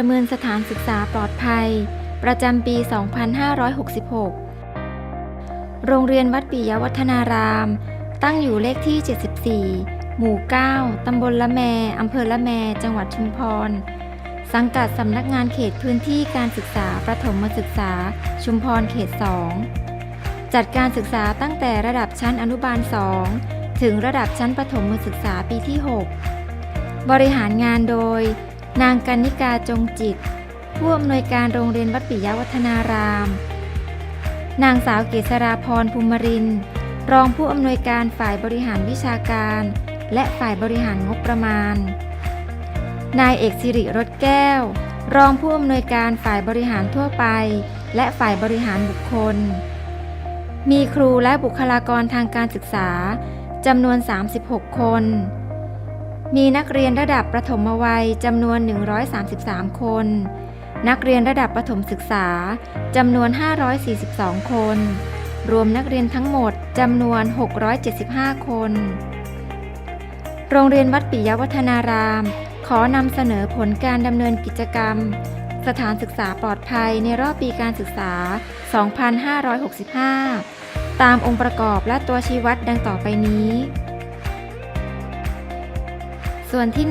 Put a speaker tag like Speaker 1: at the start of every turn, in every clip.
Speaker 1: ประเมินสถานศึกษาปลอดภัย ประจำปี 2566 โรงเรียนวัดปิยวัฒนาราม ตั้งอยู่เลขที่ 74 หมู่ 9 ตำบลละแม อำเภอละแม จังหวัดชุมพร สังกัดสำนักงานเขตพื้นที่การศึกษาประถมศึกษา ชุมพรเขต 2 จัดการศึกษาตั้งแต่ระดับชั้นอนุบาล 2 ถึงระดับชั้นประถมศึกษาปีที่ 6 บริหารงานโดย นางกันนิกาจงจิต ผู้อำนวยการโรงเรียนวัดปิยวัฒนาราม นางสาวเกษราพรภูมิรินทร์รองผู้อำนวยการฝ่ายบริหารวิชาการ และฝ่ายบริหารงบประมาณ นายเอกสิริรถแก้ว รองผู้อำนวยการฝ่ายบริหารทั่วไป และฝ่ายบริหารบุคคล มีครูและบุคลากรทางการศึกษาจำนวน 36 คน มีนักเรียนระดับประถมวัยจำนวน 133 คน นักเรียนระดับประถมศึกษาจำนวน 542 คน รวมนักเรียนทั้งหมดจำนวน 675 คน โรงเรียนวัดปิยวัฒนาราม ขอนำเสนอผลการดำเนินกิจกรรม สถานศึกษาปลอดภัยในรอบปีการศึกษา 2565 ตามองค์ประกอบและตัวชี้วัดดังต่อไปนี้ ส่วนที่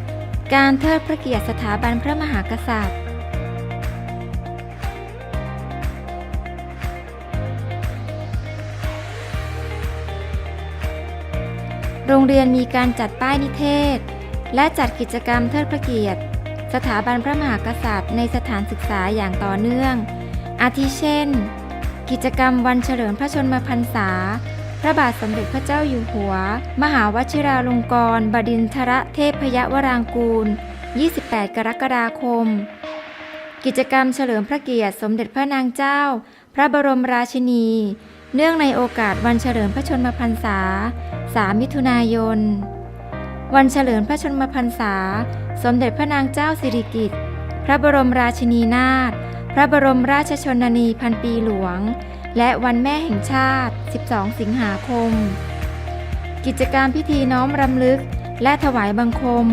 Speaker 1: 1 การเทิดพระเกียรติสถาบันพระมหากษัตริย์ โรงเรียนมีการจัดป้ายนิเทศ และจัดกิจกรรมเทิดพระเกียรติ สถาบันพระมหากษัตริย์ในสถานศึกษาอย่างต่อเนื่อง อาทิเช่น กิจกรรมวันเฉลิมพระชนมพรรษา ระบาทสมเด็จพระเจ้าอยู่หัว มหาวชิราลงกรณ์บดินทรเทพยวรางกูล 28 กรกฎาคม กิจกรรมเฉลิมพระเกียรติสมเด็จพระนางเจ้า พระบรมราชินี เนื่องในโอกาสวันเฉลิมพระชนมพรรษา 3 มิถุนายน วันเฉลิมพระชนมพรรษา สมเด็จพระนางเจ้าสิริกิติ์ พระบรมราชินีนาถ พระบรมราชชนนีพันปีหลวง และวันแม่แห่งชาติ 12 สิงหาคม กิจกรรมพิธีน้อมรำลึก และถวายบังคม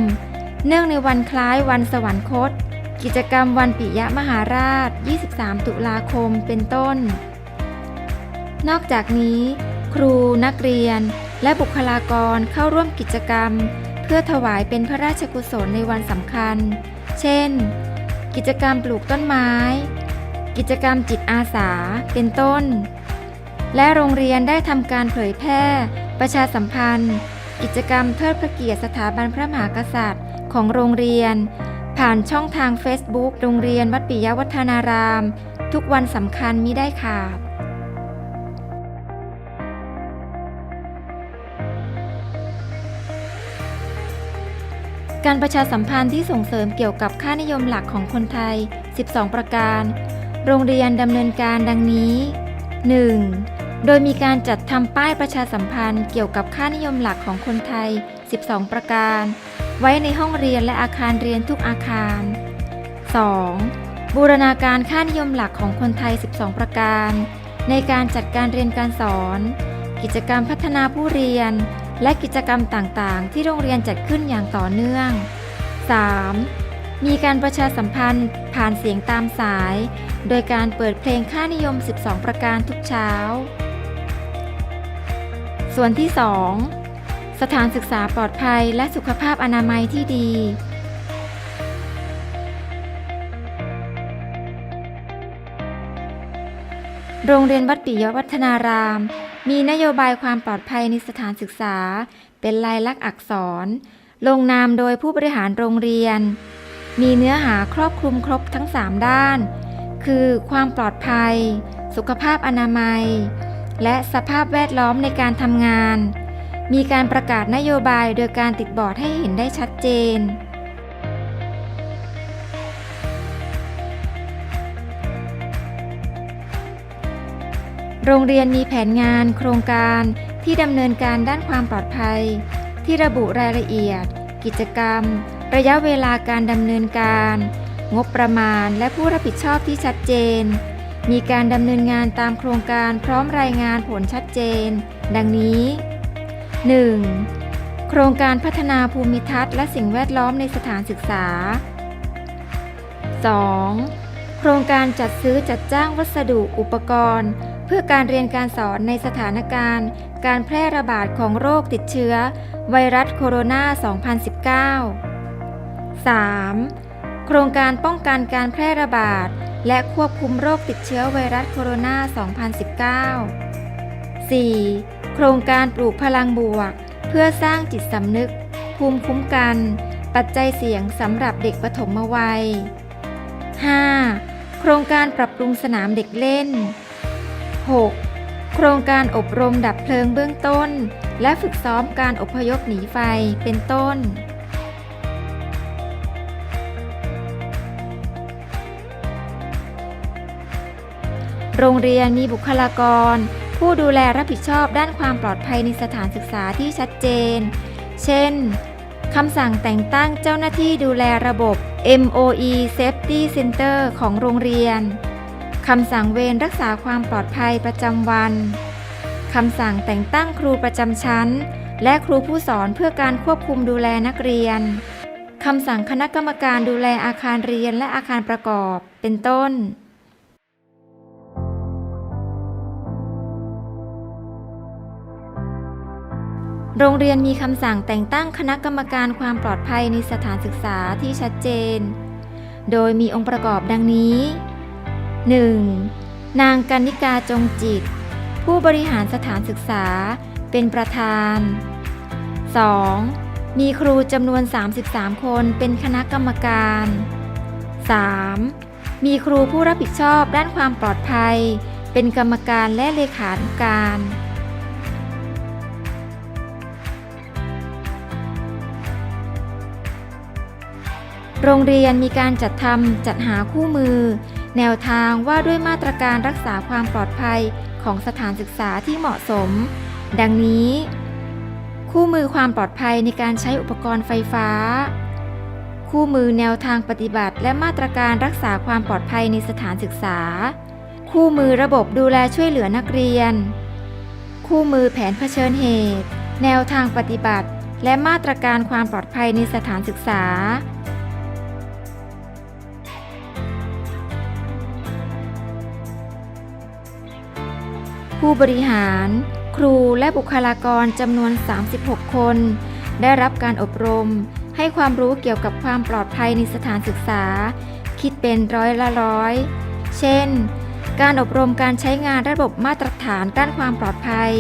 Speaker 1: เนื่องในวันคล้ายวันสวรรคต กิจกรรมวันปิยมหาราช 23 ตุลาคมเป็นต้น นอกจากนี้ ครูนักเรียน และบุคลากรเข้าร่วมกิจกรรม เพื่อถวายเป็นพระราชกุศลในวันสำคัญ เช่น กิจกรรมปลูกต้นไม้ กิจกรรมจิตอาสา เป็นต้น และโรงเรียนได้ทำการเผยแพร่ ประชาสัมพันธ์ กิจกรรมเทิดพระเกียรติสถาบันพระมหากษัตริย์ ของโรงเรียน ผ่านช่องทาง Facebook โรงเรียนวัดปิยวัฒนาราม ทุกวันสำคัญมิได้ขาดการประชาสัมพันธ์ที่ส่งเสริมเกี่ยวกับค่านิยมหลักของคนไทย 12 ประการ โรงเรียนดำเนินการดังนี้ 1. โดยมีการจัดทำป้ายประชาสัมพันธ์เกี่ยวกับค่านิยมหลักของคนไทย 12 ประการ ไว้ในห้องเรียนและอาคารเรียนทุกอาคาร 2. บูรณาการค่านิยมหลักของคนไทย 12 ประการ ในการจัดการเรียนการสอน กิจกรรมพัฒนาผู้เรียน และกิจกรรมต่างๆ ที่โรงเรียนจัดขึ้นอย่างต่อเนื่อง 3. มีการประชาสัมพันธ์ผ่านเสียงตามสาย โดยการเปิดเพลงค่านิยม 12 ประการทุกเช้า ส่วนที่ 2 สถานศึกษาปลอดภัยและสุขภาพอนามัยที่ดี โรงเรียนวัดปิยวัฒนาราม มีนโยบายความปลอดภัยในสถานศึกษา เป็นลายลักษณ์อักษร ลงนามโดยผู้บริหารโรงเรียน มีเนื้อหาครอบคลุมครบทั้ง 3 ด้าน คือความปลอดภัย สุขภาพอนามัย และสภาพแวดล้อมในการทำงาน มีการประกาศนโยบายโดยการติดบอร์ดให้เห็นได้ชัดเจนโรงเรียนมีแผนงานโครงการที่ดำเนินการด้านความปลอดภัย ที่ระบุรายละเอียด กิจกรรม ระยะเวลาการดำเนินการ งบประมาณและผู้รับผิดชอบที่ชัดเจน มีการดำเนินงานตามโครงการพร้อมรายงานผลชัดเจน ดังนี้ 1. โครงการพัฒนาภูมิทัศน์และสิ่งแวดล้อมในสถานศึกษา 2. โครงการจัดซื้อจัดจ้างวัสดุอุปกรณ์ เพื่อการเรียนการสอนในสถานการณ์ การแพร่ระบาดของโรคติดเชื้อ ไวรัสโคโรนา 2019 3. โครงการป้องกันการแพร่ระบาด และควบคุมโรคติดเชื้อไวรัสโคโรนา 2019 4. โครงการปลูกพลังบวก เพื่อสร้างจิตสำนึก ภูมิคุ้มกัน ปัจจัยเสี่ยงสำหรับเด็กปฐมวัย 5. โครงการปรับปรุงสนามเด็กเล่น 6. โครงการอบรมดับเพลิงเบื้องต้น และฝึกซ้อมการอพยพหนีไฟเป็นต้น โรงเรียนมีบุคลากร ผู้ดูแลรับผิดชอบด้านความปลอดภัยในสถานศึกษาที่ชัดเจน เช่นคำสั่งแต่งตั้งเจ้าหน้าที่ดูแลระบบ MOE Safety Center ของโรงเรียน คำสั่งเวรรักษาความปลอดภัยประจำวัน คำสั่งแต่งตั้งครูประจำชั้น และครูผู้สอนเพื่อการควบคุมดูแลนักเรียน คำสั่งคณะกรรมการดูแลอาคารเรียนและอาคารประกอบ เป็นต้น โรงเรียนมีคำสั่งแต่งตั้งคณะกรรมการความปลอดภัยในสถานศึกษาที่ชัดเจน โดยมีองค์ประกอบดังนี้ 1. นางกันนิกาจงจิต ผู้บริหารสถานศึกษาเป็นประธาน 2. มีครูจำนวน 33 คนเป็นคณะกรรมการ 3. มีครูผู้รับผิดชอบด้านความปลอดภัย เป็นกรรมการและเลขานุการ โรงเรียนมีการจัดทำจัดหาคู่มือ แนวทางว่าด้วยมาตรการรักษาความปลอดภัยของสถานศึกษาที่เหมาะสม ดังนี้ คู่มือความปลอดภัยในการใช้อุปกรณ์ไฟฟ้า คู่มือแนวทางปฏิบัติ และมาตรการรักษาความปลอดภัยในสถานศึกษา คู่มือระบบดูแลช่วยเหลือนักเรียน คู่มือแผนเผชิญเหตุ แนวทางปฏิบัติ และมาตรการความปลอดภัยในสถานศึกษา ผู้บริหาร ครูและบุคลากรจำนวน 36 คน ได้รับการอบรม ให้ความรู้เกี่ยวกับความปลอดภัยในสถานศึกษา คิดเป็นร้อยละร้อย เช่น การอบรมการใช้งานระบบมาตรฐานด้านความปลอดภัย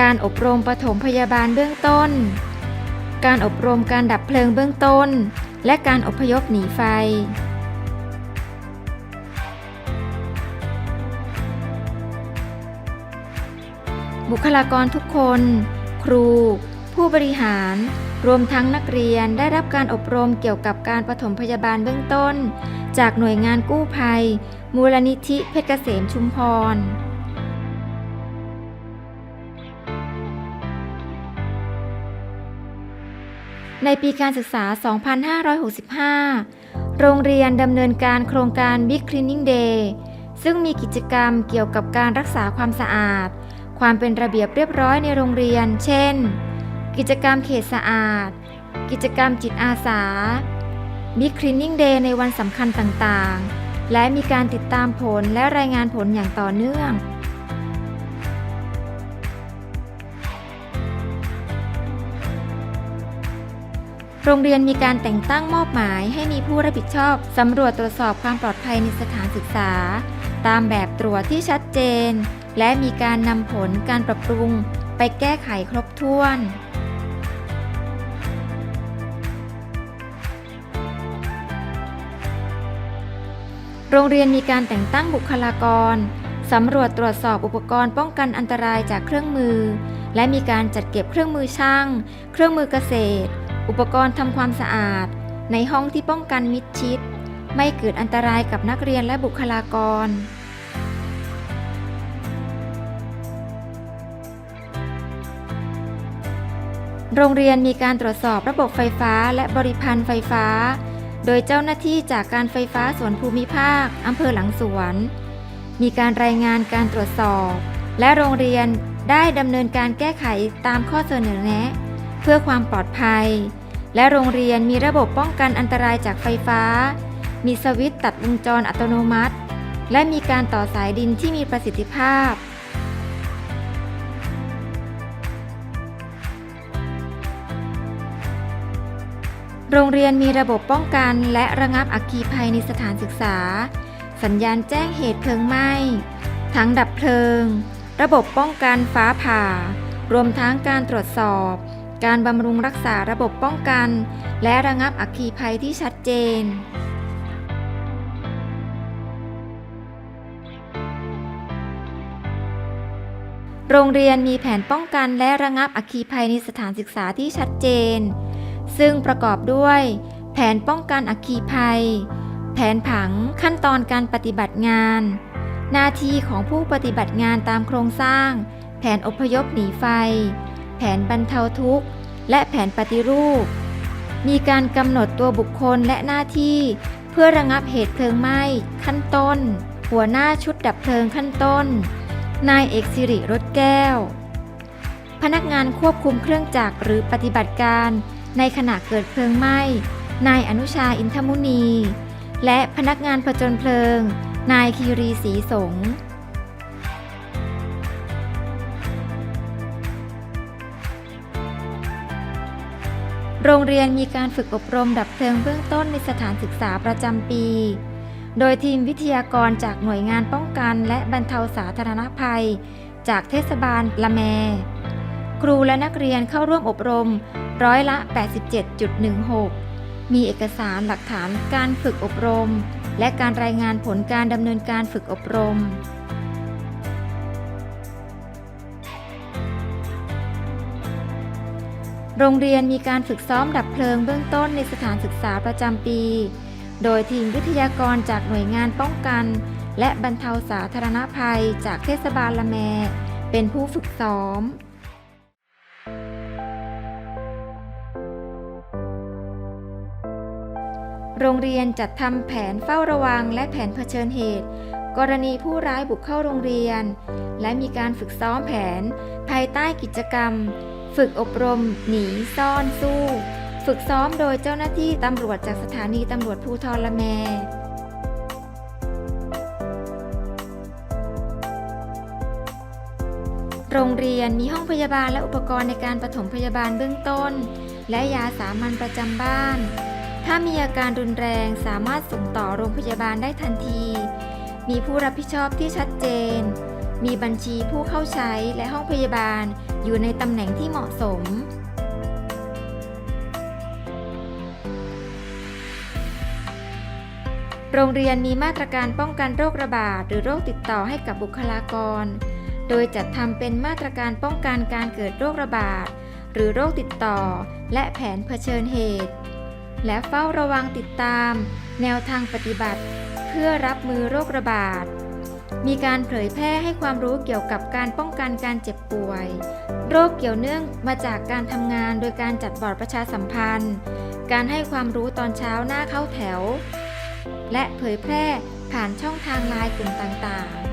Speaker 1: การอบรมปฐมพยาบาลเบื้องต้น การอบรมการดับเพลิงเบื้องต้น และการอพยพหนีไฟ บุคลากรทุกคน ครู ผู้บริหาร รวมทั้งนักเรียนได้รับการอบรมเกี่ยวกับการปฐมพยาบาลเบื้องต้น จากหน่วยงานกู้ภัย มูลนิธิเพชรเกษมชุมพรในปีการศึกษา 2565 โรงเรียนดำเนินการโครงการ Big Cleaning Day ซึ่งมีกิจกรรมเกี่ยวกับการรักษาความสะอาด ความเป็นระเบียบเรียบร้อยในโรงเรียน เช่น กิจกรรมเขตสะอาด กิจกรรมจิตอาสา Big Cleaning Day ในวันสำคัญต่างๆ และมีการติดตามผลและรายงานผลอย่างต่อเนื่องโรงเรียนมีการแต่งตั้งมอบหมายให้มีผู้รับผิดชอบสำรวจตรวจสอบความปลอดภัยในสถานศึกษา ตามแบบตรวจที่ชัดเจน และมีการนำผลการปรับปรุงไปแก้ไขครบถ้วน โรงเรียนมีการแต่งตั้งบุคลากรสำรวจตรวจสอบอุปกรณ์ป้องกันอันตรายจากเครื่องมือ และมีการจัดเก็บเครื่องมือช่าง เครื่องมือเกษตร อุปกรณ์ทำความสะอาด ในห้องที่ป้องกันมิดชิด ไม่เกิดอันตรายกับนักเรียนและบุคลากร โรงเรียนมีการตรวจสอบระบบไฟฟ้าและบริพันธ์ไฟฟ้า โดยเจ้าหน้าที่จากการไฟฟ้าส่วนภูมิภาคอำเภอหลังสวน มีการรายงานการตรวจสอบ และโรงเรียนได้ดำเนินการแก้ไขตามข้อเสนอแนะ เพื่อความปลอดภัย และโรงเรียนมีระบบป้องกันอันตรายจากไฟฟ้า มีสวิตตัดวงจรอัตโนมัติ และมีการต่อสายดินที่มีประสิทธิภาพ โรงเรียนมีระบบป้องกันและระงับอัคคีภัยในสถานศึกษา สัญญาณแจ้งเหตุเพลิงไหม้ถังดับเพลิง ระบบป้องกันฟ้าผ่า รวมทั้งการตรวจสอบ การบำรุงรักษาระบบป้องกัน และระงับอัคคีภัยที่ชัดเจนโรงเรียนมีแผนป้องกันและระงับอัคคีภัยในสถานศึกษาที่ชัดเจน ซึ่งประกอบด้วย แผนป้องกันอัคคีภัย แผนผังขั้นตอนการปฏิบัติงาน หน้าที่ของผู้ปฏิบัติงานตามโครงสร้าง แผนอพยพหนีไฟ แผนบรรเทาทุกข์ และแผนปฏิรูป มีการกำหนดตัวบุคคลและหน้าที่ เพื่อระงับเหตุเพลิงไหม้ขั้นต้น หัวหน้าชุดดับเพลิงขั้นต้น นายเอกสิริรถแก้วพนักงานควบคุมเครื่องจักรหรือปฏิบัติการ ในขณะเกิดเพลิงไหม้ นายอนุชาอินทมุนี และพนักงานผจญเพลิง นายคีรีศรีสงฆ์โรงเรียนมีการฝึกอบรมดับเพลิงเบื้องต้นในสถานศึกษาประจำปี โดยทีมวิทยากรจากหน่วยงานป้องกัน และบรรเทาสาธารณภัย จากเทศบาลละแม ครูและนักเรียนเข้าร่วมอบรม ร้อยละ 87.16 มีเอกสารหลักฐานการฝึกอบรม และการรายงานผลการดำเนินการฝึกอบรม โรงเรียนมีการฝึกซ้อมดับเพลิงเบื้องต้นในสถานศึกษาประจำปี โดยทีมวิทยากรจากหน่วยงานป้องกัน และบรรเทาสาธารณภัยจากเทศบาลละแม เป็นผู้ฝึกซ้อม โรงเรียนจัดทำแผนเฝ้าระวังและแผนเผชิญเหตุ กรณีผู้ร้ายบุกเข้าโรงเรียน และมีการฝึกซ้อมแผน ภายใต้กิจกรรม ฝึกอบรม หนี ซ่อน สู้ ฝึกซ้อมโดยเจ้าหน้าที่ตำรวจจากสถานีตำรวจภูทรละแมโรงเรียนมีห้องพยาบาลและอุปกรณ์ในการปฐมพยาบาลเบื้องต้น และยาสามัญประจำบ้าน ถ้ามีอาการรุนแรงสามารถส่งต่อโรงพยาบาลได้ทันที มีผู้รับผิดชอบที่ชัดเจน มีบัญชีผู้เข้าใช้และห้องพยาบาลอยู่ในตำแหน่งที่เหมาะสม โรงเรียนมีมาตรการป้องกันโรคระบาดหรือโรคติดต่อให้กับบุคลากร โดยจัดทำเป็นมาตรการป้องกันการเกิดโรคระบาดหรือโรคติดต่อ และแผนเผชิญเหตุ และเฝ้าระวังติดตาม แนวทางปฏิบัติ เพื่อรับมือโรคระบาด มีการเผยแพร่ให้ความรู้เกี่ยวกับการป้องกันการเจ็บป่วย โรคเกี่ยวเนื่องมาจากการทำงานโดยการจัดบอร์ดประชาสัมพันธ์ การให้ความรู้ตอนเช้าหน้าเข้าแถว และเผยแพร่ผ่านช่องทางไลน์กลุ่มต่างๆ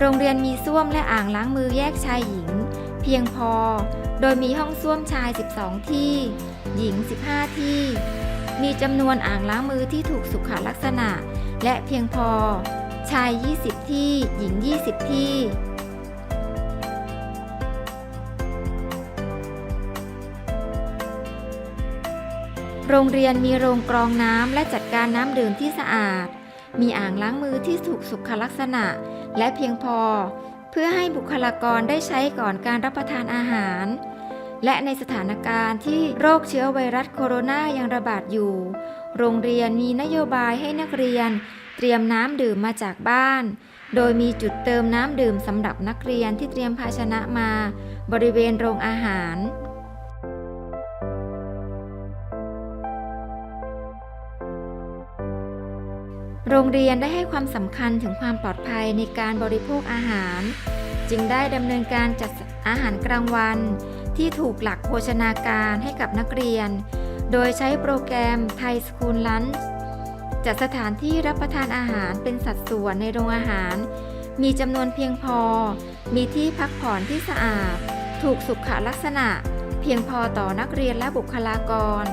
Speaker 1: โรงเรียนมีส้วมและอ่างล้างมือแยกชายหญิง เพียงพอ โดยมีห้องส้วมชาย 12 ที่ หญิง 15 ที่ มีจำนวนอ่างล้างมือที่ถูกสุขลักษณะ และเพียงพอ ชาย 20 ที่ หญิง 20 ที่โรงเรียนมีโรงกรองน้ำและจัดการน้ำดื่มที่สะอาด มีอ่างล้างมือที่ถูกสุขลักษณะ และเพียงพอเพื่อให้บุคลากรได้ใช้ก่อนการรับประทานอาหาร และในสถานการณ์ที่โรคเชื้อไวรัสโคโรนายังระบาดอยู่ โรงเรียนมีนโยบายให้นักเรียน เตรียมน้ำดื่มมาจากบ้าน โดยมีจุดเติมน้ำดื่มสำหรับนักเรียนที่เตรียมภาชนะมา บริเวณโรงอาหาร โรงเรียนได้ให้ความสำคัญถึงความปลอดภัยในการบริโภคอาหาร จึงได้ดำเนินการจัดอาหารกลางวัน ที่ถูกหลักโภชนาการให้กับนักเรียน โดยใช้โปรแกรมไทยสคูลลันช์จัดสถานที่รับประทานอาหารเป็นสัดส่วนในโรงอาหาร มีจำนวนเพียงพอ มีที่พักผ่อนที่สะอาด ถูกสุขลักษณะ เพียงพอต่อนักเรียนและบุคลากร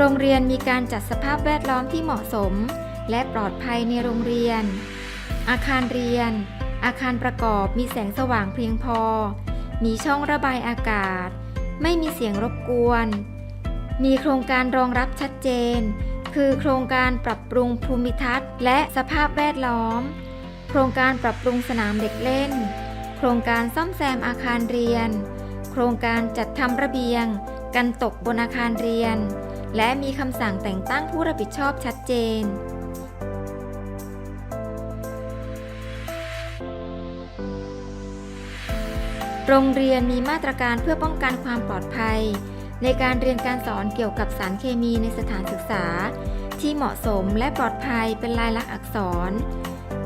Speaker 1: โรงเรียนมีการจัดสภาพแวดล้อมที่เหมาะสม และปลอดภัยในโรงเรียน อาคารเรียน อาคารประกอบมีแสงสว่างเพียงพอ มีช่องระบายอากาศ ไม่มีเสียงรบกวน มีโครงการรองรับชัดเจน คือโครงการปรับปรุงภูมิทัศน์ และสภาพแวดล้อม โครงการปรับปรุงสนามเด็กเล่น โครงการซ่อมแซมอาคารเรียน โครงการจัดทำระเบียง กันตกบนอาคารเรียน และมีคำสั่งแต่งตั้งผู้รับผิดชอบชัดเจน โรงเรียนมีมาตรการเพื่อป้องกันความปลอดภัย ในการเรียนการสอนเกี่ยวกับสารเคมีในสถานศึกษา ที่เหมาะสมและปลอดภัยเป็นลายลักษณ์อักษร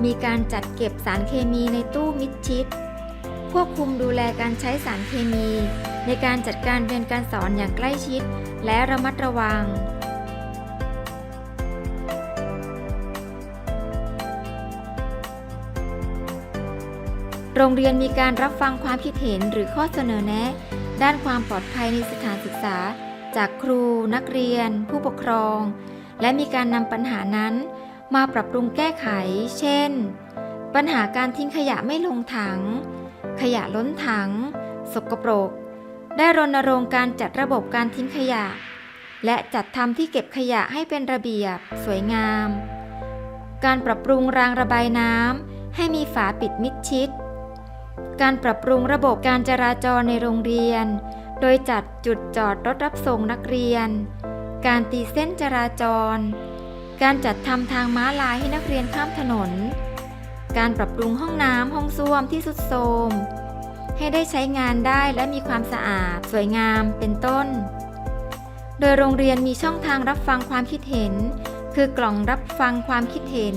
Speaker 1: มีการจัดเก็บสารเคมีในตู้มิดชิด ควบคุมดูแลการใช้สารเคมี ในการจัดการเรียนการสอนอย่างใกล้ชิด และระมัดระวัง โรงเรียนมีการรับฟังความคิดเห็นหรือข้อเสนอแนะ ด้านความปลอดภัยในสถานศึกษา จากครู นักเรียน ผู้ปกครอง และมีการนำปัญหานั้นมาปรับปรุงแก้ไข เช่น ปัญหาการทิ้งขยะไม่ลงถัง ขยะล้นถัง สกปรก ได้รณรงค์การจัดระบบการทิ้งขยะ และจัดทำที่เก็บขยะให้เป็นระเบียบ สวยงาม การปรับปรุงรางระบายน้ำให้มีฝาปิดมิดชิด การปรับปรุงระบบการจราจรในโรงเรียน โดยจัดจุดจอดรถรับส่งนักเรียน การตีเส้นจราจร การจัดทำทางม้าลายให้นักเรียนข้ามถนน การปรับปรุงห้องน้ำห้องส้วมที่สุดโทรม ให้ได้ใช้งานได้และมีความสะอาด สวยงามเป็นต้น โดยโรงเรียนมีช่องทางรับฟังความคิดเห็น คือกล่องรับฟังความคิดเห็น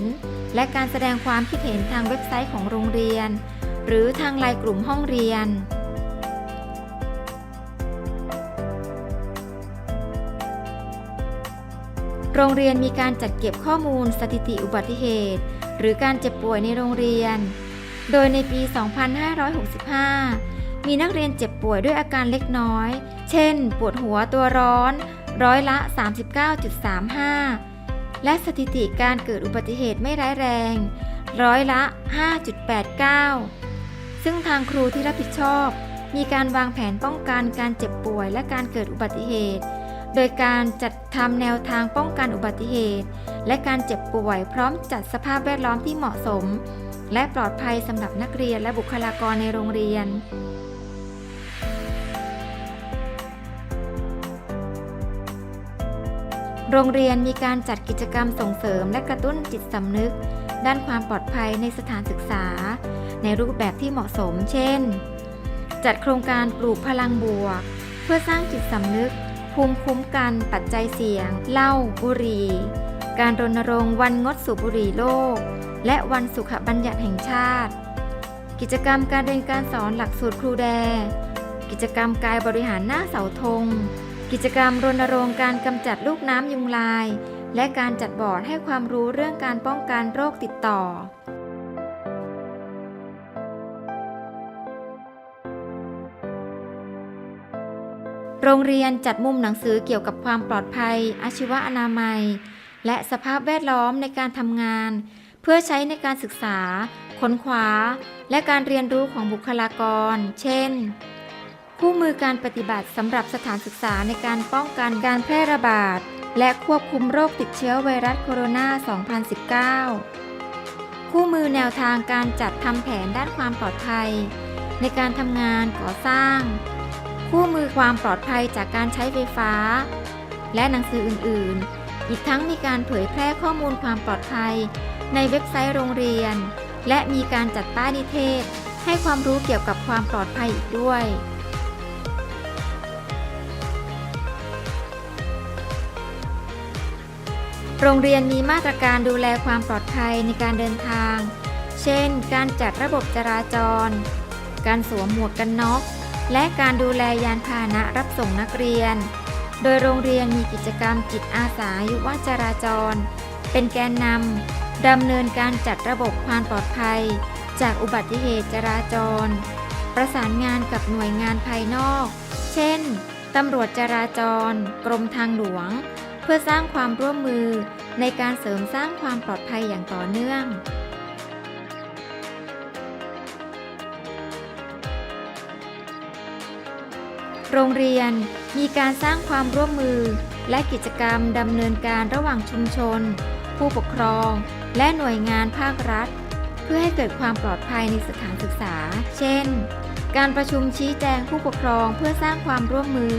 Speaker 1: และการแสดงความคิดเห็นทางเว็บไซต์ของโรงเรียน หรือทางไลน์กลุ่มห้องเรียนโรงเรียนมีการจัดเก็บข้อมูลสถิติอุบัติเหตุ หรือการเจ็บป่วยในโรงเรียน โดยในปี 2565 มีนักเรียนเจ็บป่วยด้วยอาการเล็กน้อย เช่น ปวดหัวตัวร้อน ร้อยละ 39.35 และสถิติการเกิดอุบัติเหตุไม่ร้ายแรง ร้อยละ 5.89 ซึ่งทางครูที่รับผิดชอบ มีการวางแผนป้องกันการเจ็บป่วยและการเกิดอุบัติเหตุ โดยการจัดทำแนวทางป้องกันอุบัติเหตุ และการเจ็บป่วยพร้อมจัดสภาพแวดล้อมที่เหมาะสม และปลอดภัยสำหรับนักเรียนและบุคลากรในโรงเรียน โรงเรียนมีการจัดกิจกรรมส่งเสริมและกระตุ้นจิตสำนึก ด้านความปลอดภัยในสถานศึกษา ในรูปแบบที่เหมาะสม เช่น จัดโครงการปลูกพลังบวก เพื่อสร้างจิตสำนึก ภูมิคุ้มกัน ปัจจัยเสี่ยงเหล้าบุหรี่ การรณรงค์วันงดสูบบุหรี่โลก และวันสุขบัญญัติแห่งชาติ กิจกรรมการเรียนการสอนหลักสูตรครูแด กิจกรรมกายบริหารหน้าเสาธง กิจกรรมรณรงค์การกำจัดลูกน้ำยุงลาย และการจัดบอร์ดให้ความรู้เรื่องการป้องกันโรคติดต่อโรงเรียนจัดมุมหนังสือเกี่ยวกับความปลอดภัย อาชีวอนามัย และสภาพแวดล้อมในการทำงาน เพื่อใช้ในการศึกษา ค้นคว้า และการเรียนรู้ของบุคลากร เช่น คู่มือการปฏิบัติสำหรับสถานศึกษาในการป้องกันการแพร่ระบาด และควบคุมโรคติดเชื้อไวรัสโคโรนา 2019 คู่มือแนวทางการจัดทำแผนด้านความปลอดภัย ในการทำงานก่อสร้าง คู่มือความปลอดภัยจากการใช้ไฟฟ้า และหนังสืออื่น ๆ อีกทั้งมีการเผยแพร่ข้อมูลความปลอดภัย ในเว็บไซต์โรงเรียน และมีการจัดป้ายนิเทศ ให้ความรู้เกี่ยวกับความปลอดภัยอีกด้วยโรงเรียนมีมาตรการดูแลความปลอดภัยในการเดินทาง เช่น การจัดระบบจราจร การสวมหมวกกันน็อก และการดูแลยานพาหนะรับส่งนักเรียน โดยโรงเรียนมีกิจกรรมจิตอาสายุวจราจร เป็นแกนนำ ดำเนินการจัดระบบความปลอดภัย จากอุบัติเหตุจราจร ประสานงานกับหน่วยงานภายนอก เช่น ตำรวจจราจร กรมทางหลวง เพื่อสร้างความร่วมมือในการเสริมสร้างความปลอดภัยอย่างต่อเนื่อง โรงเรียนมีการสร้างความร่วมมือและกิจกรรมดำเนินการระหว่างชุมชน ผู้ปกครอง และหน่วยงานภาครัฐ เพื่อให้เกิดความปลอดภัยในสถานศึกษา เช่น การประชุมชี้แจงผู้ปกครองเพื่อสร้างความร่วมมือ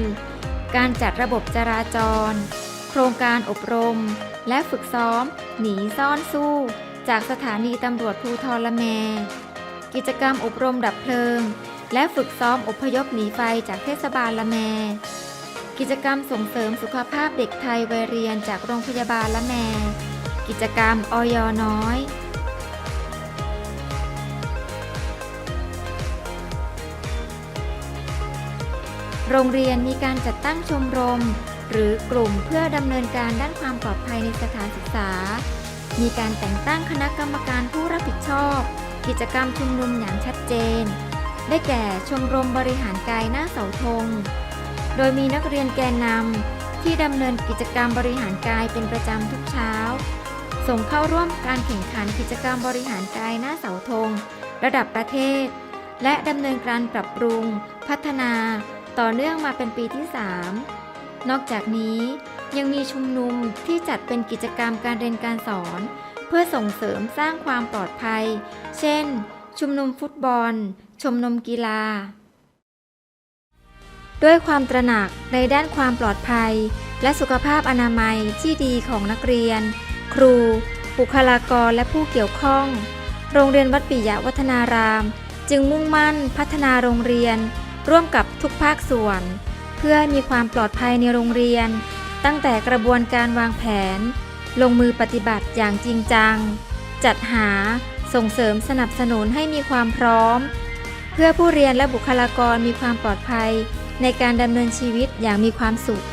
Speaker 1: การจัดระบบจราจร โครงการอบรม และฝึกซ้อม หนีซ่อนสู้ จากสถานีตำรวจภูทรละแม กิจกรรมอบรมดับเพลิง และฝึกซ้อมอพยพหนีไฟจากเทศบาลละแมกิจกรรมส่งเสริมสุขภาพเด็กไทยวัยเรียนจากโรงพยาบาลละแม กิจกรรม อยน้อย โรงเรียนมีการจัดตั้งชมรม หรือกลุ่มเพื่อดำเนินการด้านความปลอดภัยในสถานศึกษา มีการแต่งตั้งคณะกรรมการผู้รับผิดชอบ กิจกรรมชุมนุมอย่างชัดเจน ได้แก่ชมรมบริหารกายหน้าเสาธง โดยมีนักเรียนแกนนำที่ดำเนินกิจกรรมบริหารกายเป็นประจำทุกเช้า ส่งเข้าร่วมการแข่งขันกิจกรรมบริหารกายหน้าเสาธง ระดับประเทศ และดำเนินการปรับปรุง พัฒนา ต่อเนื่องมาเป็นปีที่ 3 นอกจากนี้ยังมีชุมนุมที่จัดเป็นกิจกรรมการเรียนการสอน เพื่อส่งเสริมสร้างความปลอดภัย เช่น ชุมนุมฟุตบอล ชมรมกีฬา ด้วยความตระหนักในด้านความปลอดภัย และสุขภาพอนามัยที่ดีของนักเรียน ครู บุคลากรและผู้เกี่ยวข้อง โรงเรียนวัดปิยะวัฒนาราม จึงมุ่งมั่นพัฒนาโรงเรียน ร่วมกับทุกภาคส่วน เพื่อให้มีความปลอดภัยในโรงเรียน ตั้งแต่กระบวนการวางแผน ลงมือปฏิบัติอย่างจริงจัง จัดหาส่งเสริมสนับสนุนให้มีความพร้อม เพื่อผู้เรียนและบุคลากรมีความปลอดภัย ในการดำเนินชีวิตอย่างมีความสุข